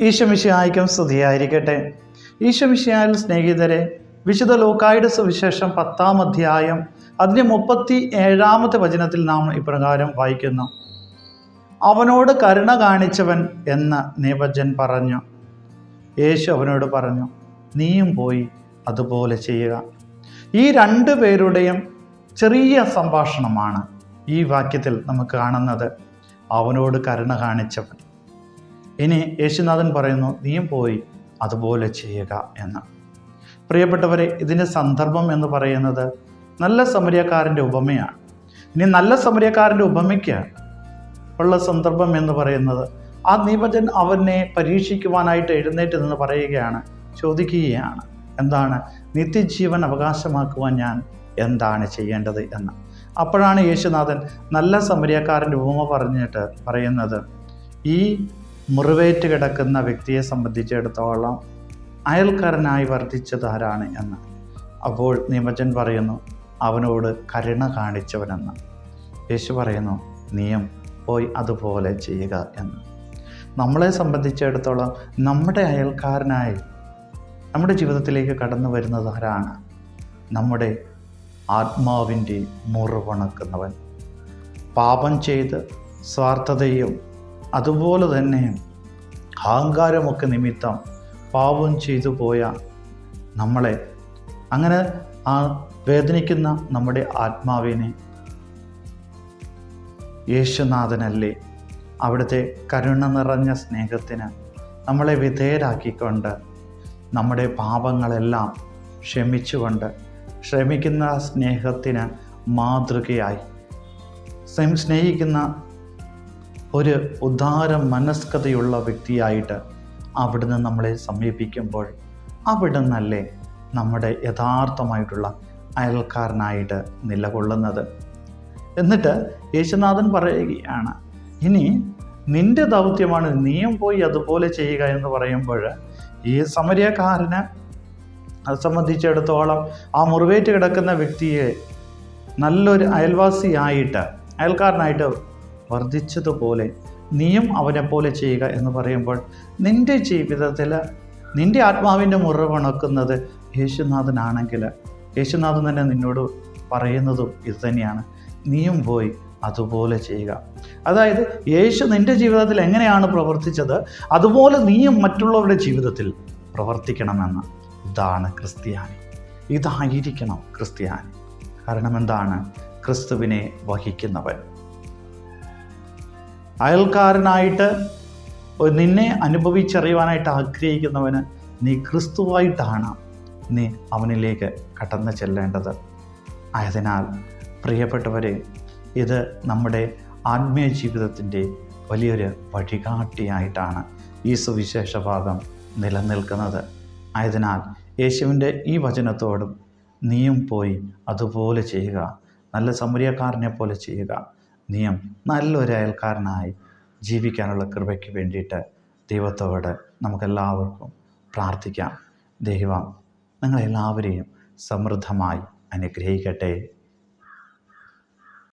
ഈശമിശിഹായിക്കും സ്തുതിയായിരിക്കട്ടെ. ഈശമിശിഹായിൽ സ്നേഹിതരെ വിശുദ്ധ ലോക്കായുടെ സുവിശേഷം പത്താം അധ്യായം അതിന് മുപ്പത്തി ഏഴാമത്തെ വചനത്തിൽ നാം ഇപ്രകാരം വായിക്കുന്നു. അവനോട് കരുണ കാണിച്ചവൻ എന്ന് നിബജൻ പറഞ്ഞു. യേശു അവനോട് പറഞ്ഞു നീയും പോയി അതുപോലെ ചെയ്യുക. ഈ രണ്ട് പേരുടെയും ചെറിയ സംഭാഷണമാണ് ഈ വാക്യത്തിൽ നമുക്ക് കാണുന്നത്. അവനോട് കരുണ കാണിച്ചവൻ. ഇനി യേശുനാഥൻ പറയുന്നു നീയും പോയി അതുപോലെ ചെയ്യുക എന്ന്. പ്രിയപ്പെട്ടവരെ ഇതിന്റെ സന്ദർഭം എന്ന് പറയുന്നത് നല്ല സമരിയക്കാരന്റെ ഉപമയാണ്. ഇനി നല്ല സമരിയക്കാരന്റെ ഉപമയ്ക്ക് ഉള്ള സന്ദർഭം എന്ന് പറയുന്നത് ആ നിപജൻ അവനെ പരീക്ഷിക്കുവാനായിട്ട് എഴുന്നേറ്റ് നിന്ന് പറയുകയാണ് ചോദിക്കുകയാണ് എന്താണ്? നിത്യജീവൻ അവകാശമാക്കുവാൻ ഞാൻ എന്താണ് ചെയ്യേണ്ടത്? എന്ന്. അപ്പോഴാണ് യേശുനാഥൻ നല്ല സമരിയക്കാരന്റെ ഉപമ പറഞ്ഞിട്ട് പറയുന്നത് ഈ മുറിവേറ്റ് കിടക്കുന്ന വ്യക്തിയെ സംബന്ധിച്ചിടത്തോളം അയൽക്കാരനായി വർദ്ധിച്ചത് ആരാണ് എന്ന്. അപ്പോൾ നിയമജൻ പറയുന്നു അവനോട് കരുണ കാണിച്ചവനെന്ന്. യേശു പറയുന്നു നീയും പോയി അതുപോലെ ചെയ്യുക എന്ന്. നമ്മളെ സംബന്ധിച്ചിടത്തോളം നമ്മുടെ അയൽക്കാരനായി നമ്മുടെ ജീവിതത്തിലേക്ക് കടന്നു വരുന്നത് ആരാണ്? നമ്മുടെ ആത്മാവിന്റെ മുറിവണക്കുന്നവൻ. പാപം ചെയ്ത് സ്വാർത്ഥതയും അതുപോലെ തന്നെ അഹങ്കാരമൊക്കെ നിമിത്തം പാപം ചെയ്തു പോയ നമ്മളെ അങ്ങനെ ആ വേദനിക്കുന്ന നമ്മുടെ ആത്മാവിനെ യേശുനാഥനല്ലേ? അവിടുത്തെ കരുണ നിറഞ്ഞ സ്നേഹത്തിന് നമ്മളെ വിധേയരാക്കിക്കൊണ്ട് നമ്മുടെ പാപങ്ങളെല്ലാം ക്ഷമിച്ചുകൊണ്ട് ക്ഷമിക്കുന്ന സ്നേഹത്തിന് മാതൃകയായി. സ്നേഹിക്കുന്ന ഒരു ഉദാര മനസ്കതയുള്ള വ്യക്തിയായിട്ട് അവിടുന്ന് നമ്മളെ സമീപിക്കുമ്പോൾ അവിടുന്നല്ലേ നമ്മുടെ യഥാർത്ഥമായിട്ടുള്ള അയൽക്കാരനായിട്ട് നിലകൊള്ളുന്നത്. എന്നിട്ട് യേശുനാഥൻ പറയുകയാണ് ഇനി നിന്റെ ദൗത്യമാണ് നീയും പോയി അതുപോലെ ചെയ്യുക എന്ന് പറയുമ്പോൾ ഈ സമരിയക്കാരനെ അത് സംബന്ധിച്ചിടത്തോളം ആ മുറിവേറ്റ് കിടക്കുന്ന വ്യക്തിയെ നല്ലൊരു അയൽവാസിയായിട്ട് അയൽക്കാരനായിട്ട് വർദ്ധിച്ചതുപോലെ നീയും അവനെ പോലെ ചെയ്യുക എന്ന് പറയുമ്പോൾ നിന്റെ ജീവിതത്തിൽ നിന്റെ ആത്മാവിന്റെ മുറിവണക്കുന്നത് യേശുനാഥനാണെങ്കിൽ യേശുനാഥൻ തന്നെ നിന്നോട് പറയുന്നതും ഇത് തന്നെയാണ്. നീയും പോയി അതുപോലെ ചെയ്യുക. അതായത് യേശു നിന്റെ ജീവിതത്തിൽ എങ്ങനെയാണ് പ്രവർത്തിച്ചത്? അതുപോലെ നീയും മറ്റുള്ളവരുടെ ജീവിതത്തിൽ പ്രവർത്തിക്കണമെന്ന്. ഇതാണ് ക്രിസ്ത്യാനി. ഇതായിരിക്കണം ക്രിസ്ത്യാനി. കാരണം എന്താണ്? ക്രിസ്തുവിനെ വഹിക്കുന്നവൻ. അയൽക്കാരനായിട്ട് നിന്നെ അനുഭവിച്ചറിയുവാനായിട്ട് ആഗ്രഹിക്കുന്നവന് നീ ക്രിസ്തുവായിട്ടാണ് നീ അവനിലേക്ക് കടന്നു ചെല്ലേണ്ടത്. ആയതിനാൽ പ്രിയപ്പെട്ടവരെ ഇത് നമ്മുടെ ആത്മീയ ജീവിതത്തിന്റെ വലിയൊരു വഴികാട്ടിയായിട്ടാണ് ഈ സുവിശേഷ ഭാഗം നിലനിൽക്കുന്നത്. ആയതിനാൽ യേശുവിന്റെ ഈ വചനത്തോടും നീയും പോയി അതുപോലെ ചെയ്യുക നല്ല സമരിയക്കാരനെ പോലെ ചെയ്യുക നീയും നല്ലൊരു അയൽക്കാരനായി ജീവിക്കാനുള്ള കൃപയ്ക്ക് വേണ്ടിയിട്ട് ദൈവത്തോട് നമുക്കെല്ലാവർക്കും പ്രാർത്ഥിക്കാം. ദൈവം നിങ്ങളെല്ലാവരെയും സമൃദ്ധമായി അനുഗ്രഹിക്കട്ടെ.